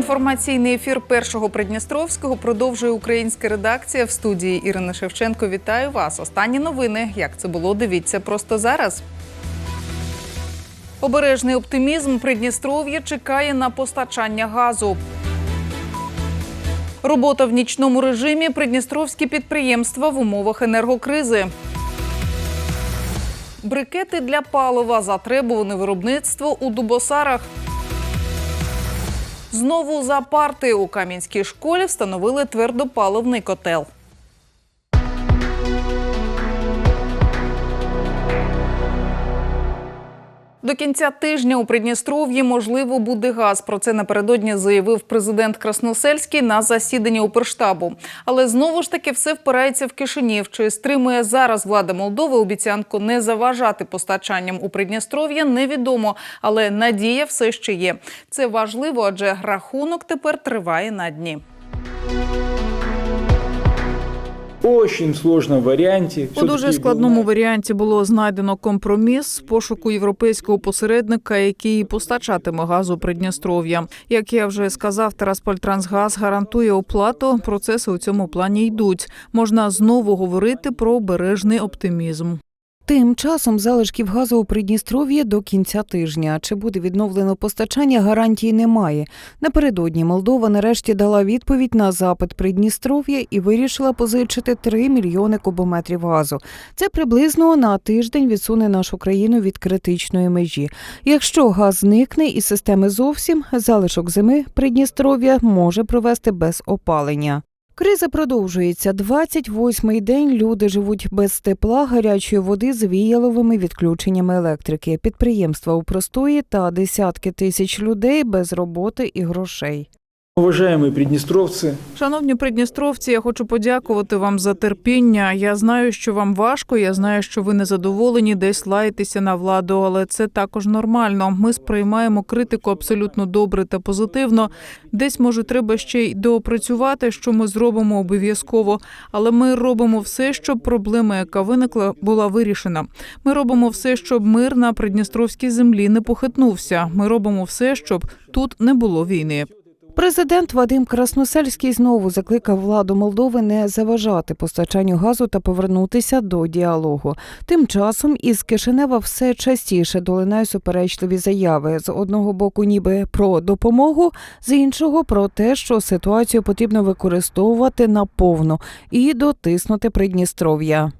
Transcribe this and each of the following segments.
Інформаційний ефір першого Придністровського продовжує українська редакція в студії Ірина Шевченко. Вітаю вас. Останні новини. Як це було? Дивіться просто зараз. Обережний оптимізм Придністров'я чекає на постачання газу. Робота в нічному режимі придністровські підприємства в умовах енергокризи. Брикети для палива затребуване виробництво у Дубосарах. Знову за парти у Кам'янській школі встановили твердопаливний котел. До кінця тижня у Придністров'ї можливо буде газ. Про це напередодні заявив президент Красносельський на засіданні Укрштабу. Але знову ж таки все впирається в Кишинів. Чи стримує зараз влада Молдови обіцянку не заважати постачанням у Придністров'я, невідомо. Але надія все ще є. Це важливо, адже рахунок тепер триває на дні. Очень сложном варіанті. У дуже складному варіанті було знайдено компроміс з пошуку європейського посередника, який постачатиме газу Придністров'я. Як я вже сказав, Терасполь-Трансгаз гарантує оплату. Процеси у цьому плані йдуть. Можна знову говорити про обережний оптимізм. Тим часом залишків газу у Придністров'ї до кінця тижня. Чи буде відновлено постачання, гарантії немає. Напередодні Молдова нарешті дала відповідь на запит Придністров'я і вирішила позичити 3 мільйони кубометрів газу. Це приблизно на тиждень відсуне нашу країну від критичної межі. Якщо газ зникне із системи зовсім, залишок зими Придністров'я може провести без опалення. Криза продовжується. 28-й день люди живуть без тепла, гарячої води з віяловими відключеннями електрики, підприємства у простої та десятки тисяч людей без роботи і грошей. Уважаемые приднестровцы, Шановні придністровці, я хочу подякувати вам за терпіння. Я знаю, що вам важко. Я знаю, що ви незадоволені, десь лаєтеся на владу, але це також нормально. Ми сприймаємо критику абсолютно добре та позитивно. Десь може треба ще й доопрацювати, що ми зробимо обов'язково. Але ми робимо все, щоб проблема, яка виникла, була вирішена. Ми робимо все, щоб мир на придністровській землі не похитнувся. Ми робимо все, щоб тут не було війни. Президент Вадим Красносельський знову закликав владу Молдови не заважати постачанню газу та повернутися до діалогу. Тим часом із Кишинева все частіше долинають суперечливі заяви з одного боку, ніби про допомогу, з іншого про те, що ситуацію потрібно використовувати наповну і дотиснути Придністров'я.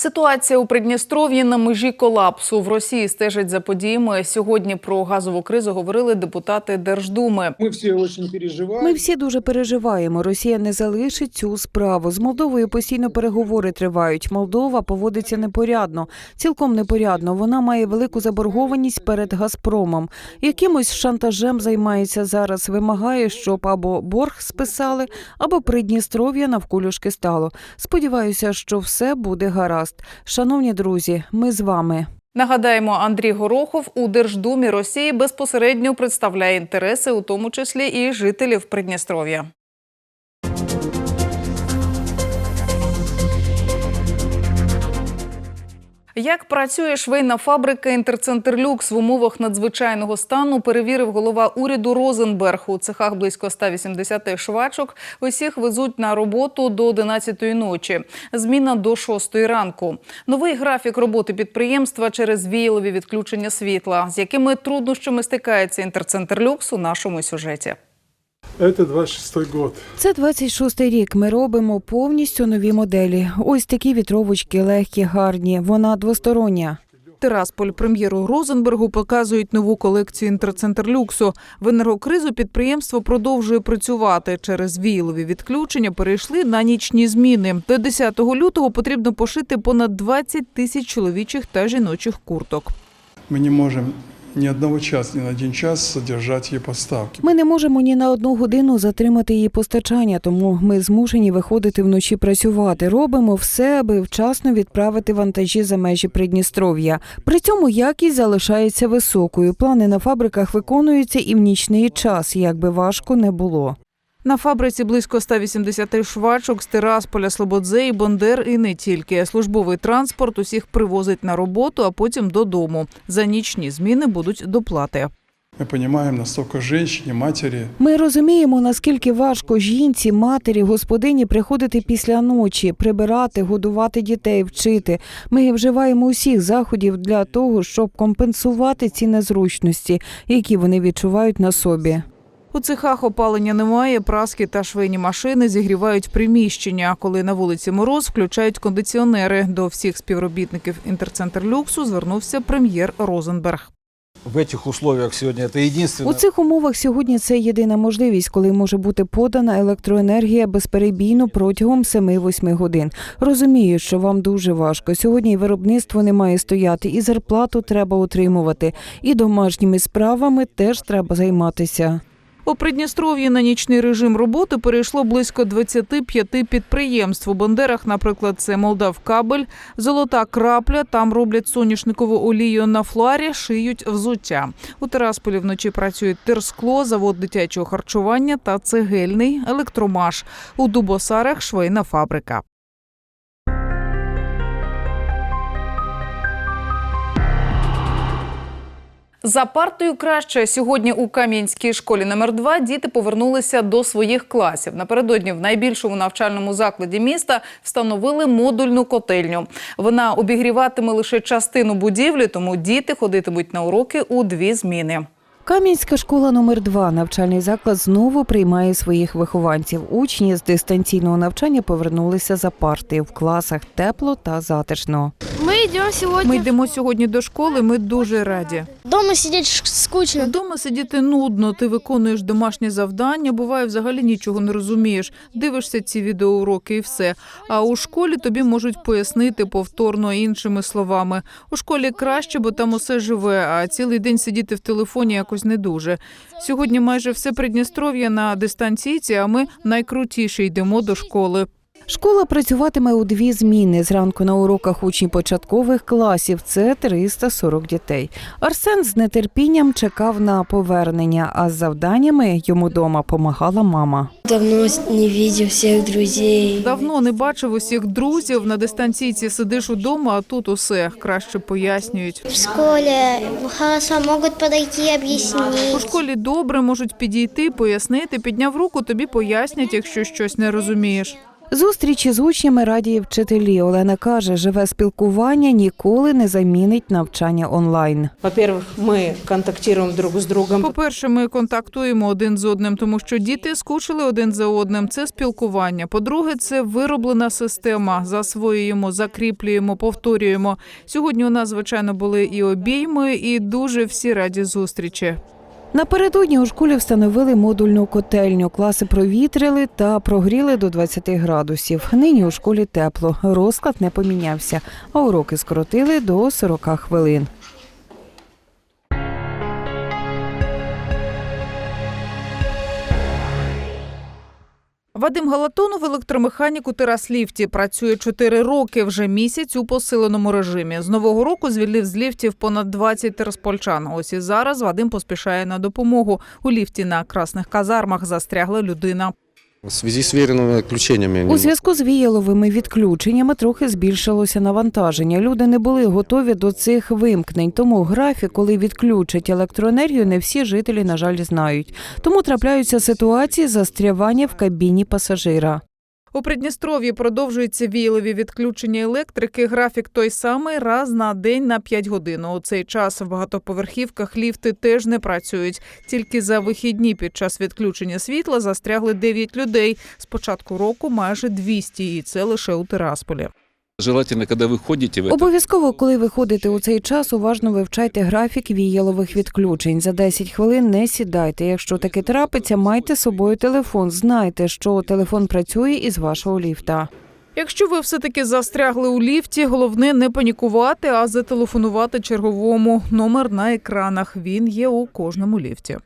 Ситуація у Придністров'ї на межі колапсу. В Росії стежать за подіями. Сьогодні про газову кризу говорили депутати Держдуми. мы все очень переживаем. Ми всі дуже переживаємо. Росія не залишить цю справу. З Молдовою постійно переговори тривають. Молдова поводиться непорядно, цілком непорядно. Вона має велику заборгованість перед Газпромом. Якимось шантажем займається зараз. Вимагає, щоб або борг списали, або Придністров'я навколюшки стало. Сподіваюся, що все буде гаразд. Шановні друзі, ми з вами. Нагадаємо, Андрій Горохов у Держдумі Росії безпосередньо представляє інтереси, у тому числі і жителів Придністров'я. Як працює швейна фабрика Інтерцентр Люкс в умовах надзвичайного стану, перевірив голова уряду Розенберг. У цехах близько 180 швачок. Усіх везуть на роботу до 11 ночі. Зміна до 6 ранку. Новий графік роботи підприємства через віялові відключення світла. З якими труднощами стикається Інтерцентр Люкс у нашому сюжеті. Это 26 год. Це 26-й рік. Ми робимо повністю нові моделі. Ось такі вітровочки легкі, гарні. Вона двостороння. Тирасполь прем'єру Розенбергу показують нову колекцію інтерцентр люксу. В енергокризу підприємство продовжує працювати. Через віялові відключення перейшли на нічні зміни. До 10 лютого потрібно пошити понад 20 тисяч чоловічих та жіночих курток. Мы не можем ни одного часу, ні на один час задержати її поставки. Ми не можемо ні на одну годину затримати її постачання, тому ми змушені виходити вночі працювати. Робимо все, аби вчасно відправити вантажі за межі Придністров'я. При цьому якість залишається високою. Плани на фабриках виконуються і в нічний час, як би важко не було. На фабриці близько 180 швачок з Тирасполя, Слободзеї, Бондер і не тільки. Службовий транспорт усіх привозить на роботу, а потім додому. За нічні зміни будуть доплати. Мы понимаем, настолько женщине, матери Ми розуміємо, наскільки важко жінці, матері, господині приходити після ночі, прибирати, годувати дітей, вчити. Ми вживаємо усіх заходів для того, щоб компенсувати ці незручності, які вони відчувають на собі. У цехах опалення немає, праски та швейні машини зігрівають приміщення. Коли на вулиці мороз, включають кондиціонери. До всіх співробітників інтерцентр люксу звернувся прем'єр Розенберг. в условиях. У цих умовах сьогодні це єдина можливість, коли може бути подана електроенергія безперебійно протягом 7-8 годин. Розумію, що вам дуже важко. Сьогодні і виробництво не має стояти, і зарплату треба отримувати, і домашніми справами теж треба займатися. У Придністров'ї на нічний режим роботи перейшло близько 25 підприємств. У Бандерах, наприклад, це Молдавкабель, Золота крапля. Там роблять соняшникову олію на флуарі, шиють взуття. У Терасполі вночі працюють Терскло, завод дитячого харчування та цегельний електромаш. У Дубосарах швейна фабрика. За партою краще сьогодні у Кам'янській школі номер 2 діти повернулися до своїх класів. Напередодні в найбільшому навчальному закладі міста встановили модульну котельню. Вона обігріватиме лише частину будівлі, тому діти ходитимуть на уроки у дві зміни. Кам'янська школа номер 2 навчальний заклад знову приймає своїх вихованців. Учні з дистанційного навчання повернулися за парти в класах тепло та затишно. Мы идем сегодня. Ми йдемо сьогодні до школи. Ми дуже раді. Дома сидеть ш- скучно. Вдома сидіти нудно. Ти виконуєш домашні завдання. Буває, взагалі нічого не розумієш. Дивишся ці відеоуроки і все. А у школі тобі можуть пояснити повторно іншими словами. У школі краще, бо там усе живе. А цілий день сидіти в телефоні якось не дуже. Сьогодні майже все Придністров'я на дистанційці, а ми найкрутіше йдемо до школи. Школа працюватиме у дві зміни. Зранку на уроках учні початкових класів. Це 340 дітей. Арсен з нетерпінням чекав на повернення, а з завданнями йому дома помагала мама. Давно не видел всех друзей. Давно не бачив усіх друзів. На дистанційці сидиш удома, а тут усе краще пояснюють. В школе хорошо могут подойти и У школі добре можуть підійти, пояснити, підняв руку, тобі пояснять, якщо щось не розумієш. Зустрічі з учнями радіє вчителі. Олена каже, живе спілкування ніколи не замінить навчання онлайн. Во-первых, мы контактируем друг с другом. По-перше, ми контактуємо один з одним, тому що діти скучили один за одним. Це спілкування. По-друге, це вироблена система. Засвоюємо, закріплюємо, повторюємо. Сьогодні у нас, звичайно, були і обійми, і дуже всі раді зустрічі. Напередодні у школі встановили модульну котельню. Класи провітрили та прогріли до 20 градусів. Нині у школі тепло. Розклад не помінявся, а уроки скоротили до 40 хвилин. Вадим Галатонов, електромеханік у терасліфті, працює 4 роки, вже місяць у посиленому режимі. З нового року звільнив з ліфтів понад 20 тераспольчан. Ось і зараз Вадим поспішає на допомогу. У ліфті на красних казармах застрягла людина. В связи з веерными відключеннями У зв'язку з віяловими відключеннями трохи збільшилося навантаження. Люди не були готові до цих вимкнень. Тому графік, коли відключать електроенергію, не всі жителі, на жаль, знають. Тому трапляються ситуації застрявання в кабіні пасажира. У Придністров'ї продовжуються віялові відключення електрики. Графік той самий раз на день на 5 годин. У цей час в багатоповерхівках ліфти теж не працюють. Тільки за вихідні під час відключення світла застрягли 9 людей. З початку року майже 200, і це лише у Тирасполі. Желательно, когда вы ходите в это, Обов'язково, коли ви ходите у цей час, уважно вивчайте графік віялових відключень. За 10 хвилин не сідайте. Якщо таке трапиться, майте з собою телефон. Знайте, що телефон працює із вашого ліфта. Якщо ви все таки застрягли у ліфті, головне не панікувати, а зателефонувати черговому. Номер на екранах. Він є у кожному ліфті.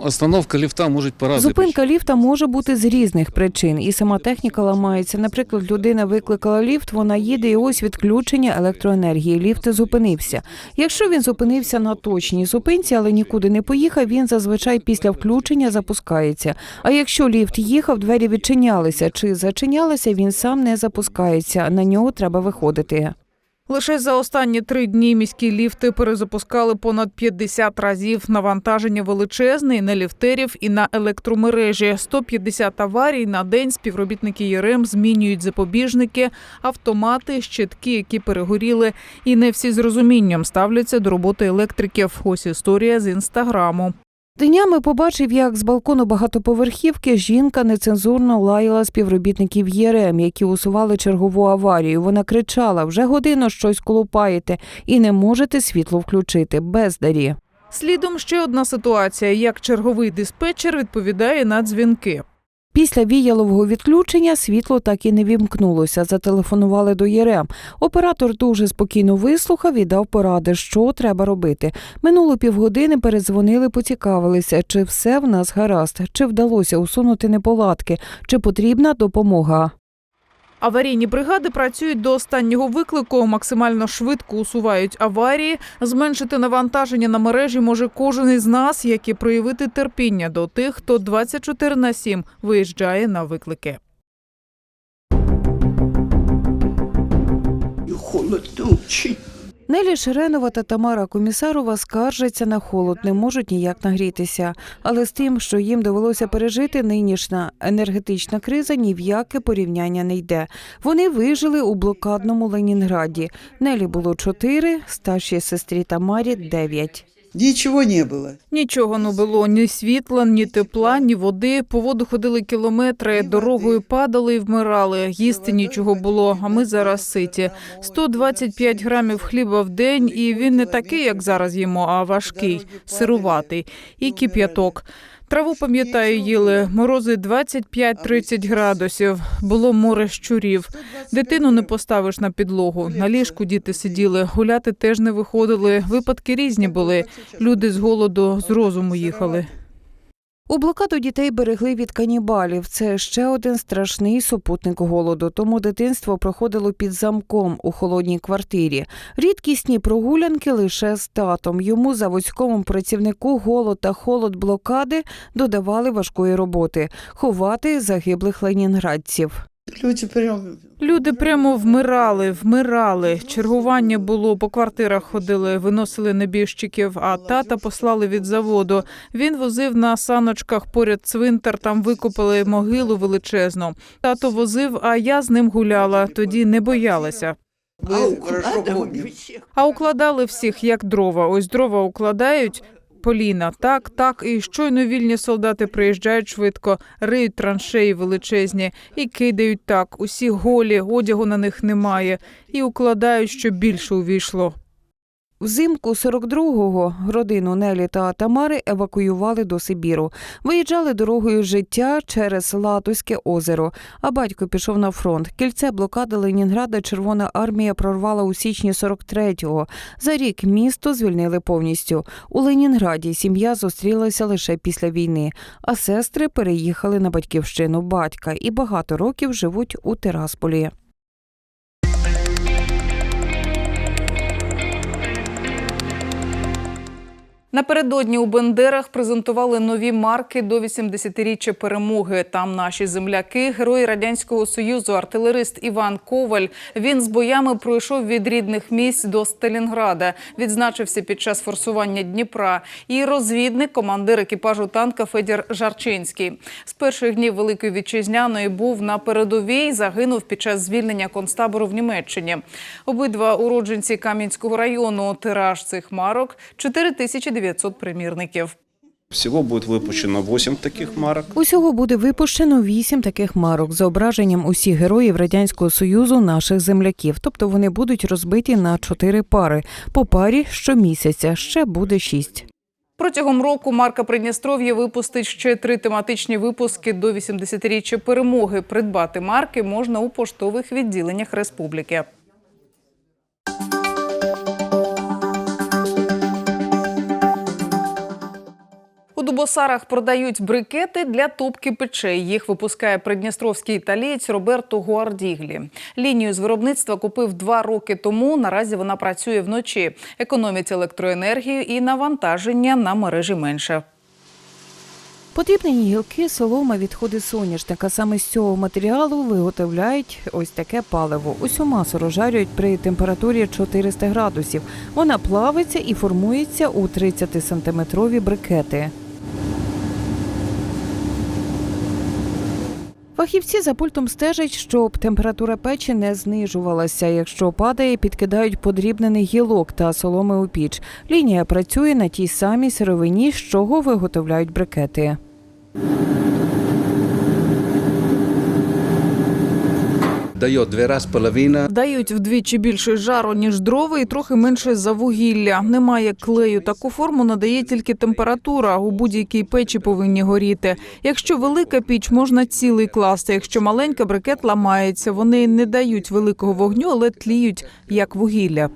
Остановка лифта может по разной Зупинка ліфта може бути з різних причин, і сама техніка ламається. Наприклад, людина викликала ліфт, вона їде, і ось відключення електроенергії. Ліфт зупинився. Якщо він зупинився на точній зупинці, але нікуди не поїхав, він зазвичай після включення запускається. А якщо ліфт їхав, двері відчинялися чи зачинялися, він сам не запускається. На нього треба виходити. Лише за останні три дні міські ліфти перезапускали понад 50 разів. Навантаження величезне і на ліфтерів, і на електромережі. 150 аварій на день співробітники ЄРЕМ змінюють запобіжники, автомати, щитки, які перегоріли. І не всі з розумінням ставляться до роботи електриків. Ось історія з інстаграму. Днями побачив, як з балкону багатоповерхівки жінка нецензурно лаяла співробітників ЄРМ, які усували чергову аварію. Вона кричала: вже годину щось колупаєте і не можете світло включити. Бездарі. Слідом ще одна ситуація: як черговий диспетчер відповідає на дзвінки. Після віялового відключення світло так і не вімкнулося. Зателефонували до ЄРЕМ. Оператор дуже спокійно вислухав і дав поради, що треба робити. Минуло півгодини, перезвонили, поцікавилися, чи все в нас гаразд, чи вдалося усунути неполадки, чи потрібна допомога. Аварійні бригади працюють до останнього виклику, максимально швидко усувають аварії. Зменшити навантаження на мережі може кожен із нас, як і проявити терпіння до тих, хто 24 на 7 виїжджає на виклики. Нелі Шеренова та Тамара Комісарова скаржаться на холод, не можуть ніяк нагрітися. Але з тим, що їм довелося пережити, нинішня енергетична криза ні в яке порівняння не йде. Вони вижили у блокадному Ленінграді. Нелі було чотири, старшій сестрі Тамарі дев'ять. Ничего не було. Нічого не було ні світла, ні тепла, ні води. По воду ходили кілометри, дорогою падали і вмирали. Їсти нічого було. А ми зараз ситі. 125 грамів хліба в день, і він не такий, як зараз їмо, а важкий, сируватий. І кип'яток. Траву пам'ятаю, їли морози 25-30 градусів. Було море щурів. Дитину не поставиш на підлогу. На ліжку діти сиділи, гуляти теж не виходили. Випадки різні були. Люди з голоду з розуму їхали. У блокаду дітей берегли від канібалів. Це ще один страшний супутник голоду. Тому дитинство проходило під замком у холодній квартирі. Рідкісні прогулянки лише з татом. Йому заводському працівнику голод та холод блокади додавали важкої роботи ховати загиблих ленінградців. Люди прям... Люди прямо вмирали, вмирали. Чергування було по квартирах ходили, виносили небіжчиків. А тата послали від заводу. Він возив на саночках поряд цвинтар. Там викопали могилу величезну. Тато возив, а я з ним гуляла. Тоді не боялася. А укладали всіх як дрова. Ось дрова укладають. Поліна, так, так, і щойно вільні солдати приїжджають швидко, риють траншеї величезні і кидають так. Усі голі, одягу на них немає, і укладають, що більше увійшло. Взимку 42-го родину Нелі та Тамари евакуювали до Сибіру. Виїжджали дорогою життя через Латуське озеро. А батько пішов на фронт. Кільце блокади Ленінграда Червона армія прорвала у січні 43-го. За рік місто звільнили повністю. У Ленінграді сім'я зустрілася лише після війни, а сестри переїхали на батьківщину батька і багато років живуть у Терасполі. Напередодні у Бендерах презентували нові марки до 80-річчя перемоги. Там наші земляки, герої радянського союзу, артилерист Іван Коваль. Він з боями пройшов від рідних місць до Сталінграда. Відзначився під час форсування Дніпра. І розвідник, командир екіпажу танка Федір Жарчинський. З перших днів Великої вітчизняної був на передовій. Загинув під час звільнення концтабору в Німеччині. Обидва уродженці Кам'янського району. Тираж цих марок 4900 примірників. Всего будет выпущено 8 таких марок. Усього буде випущено вісім таких марок з зображенням усіх героїв радянського союзу, наших земляків. Тобто вони будуть розбиті на чотири пари. По парі щомісяця ще буде шість. Протягом року марка Придністров'я випустить ще три тематичні випуски до 80-річчя перемоги. Придбати марки можна у поштових відділеннях республіки. У Чубосарах продають брикети для топки печей. Їх випускає придністровський італієць Роберто Гуардіглі. Лінію з виробництва купив два роки тому. Наразі вона працює вночі, економить електроенергію і навантаження на мережі менше. Подрібнені гілки, солома, відходи соняшника. Саме з цього матеріалу виготовляють ось таке паливо. Усю масу розжарюють при температурі 400 градусів. Вона плавиться і формується у 30-сантиметрові брикети. Фахівці за пультом стежать, щоб температура печі не знижувалася. Якщо падає, підкидають подрібнений гілок та соломи у піч. Лінія працює на тій самій сировині, з чого виготовляють брикети. Дает дві раз половина. Дають вдвічі більше жару, ніж дрова, і трохи менше за вугілля. Немає клею. Таку форму надає тільки температура. У будь-якій печі повинні горіти. Якщо велика піч, можна цілий класти. Якщо маленька, брикет ламається. Вони не дають великого вогню, але тліють як вугілля.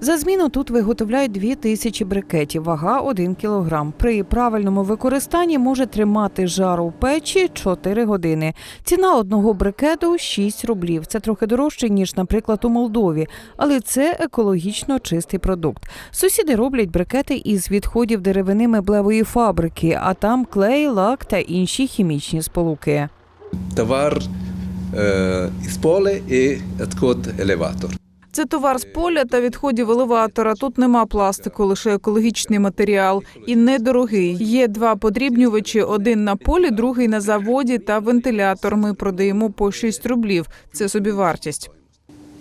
За зміну тут виготовляють 2 тисячі брикетів, вага 1 кілограм. При правильному використанні може тримати жару в печі 4 години. Ціна одного брикету 6 рублів. Це трохи дорожче, ніж, наприклад, у Молдові, але це екологічно чистий продукт. Сусіди роблять брикети із відходів деревини меблевої фабрики, а там клей, лак та інші хімічні сполуки. Товар э, из поля и отход элеватор. Це товар з поля та відходів елеватора. Тут нема пластику, лише екологічний матеріал і недорогий. Є два подрібнювачі: один на полі, другий на заводі та вентилятор. Ми продаємо по 6 рублів. Це собівартість.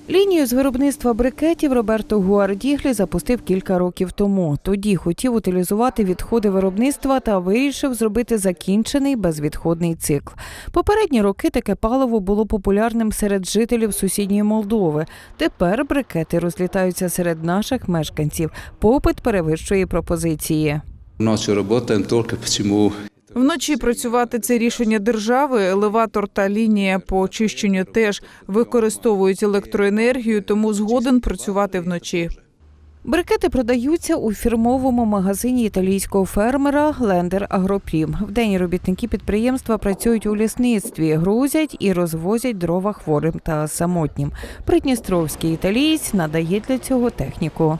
Лінію з виробництва брикетів Роберто Гуардіглі запустив кілька років тому. Тоді хотів утилізувати відходи виробництва та вирішив зробити закінчений безвідходний цикл. Попередні роки таке паливо було популярним серед жителів сусідньої Молдови. Тепер брикети розлітаються серед наших мешканців. Попит перевищує пропозиції. Ночью работаем только почему Вночі працювати це рішення держави. Елеватор та лінія по очищенню теж використовують електроенергію, тому згоден працювати вночі. Брикети продаються у фірмовому магазині італійського фермера Лендер Агропрім. Вдень робітники підприємства працюють у лісництві, грузять і розвозять дрова хворим та самотнім. Придністровський італієць надає для цього техніку.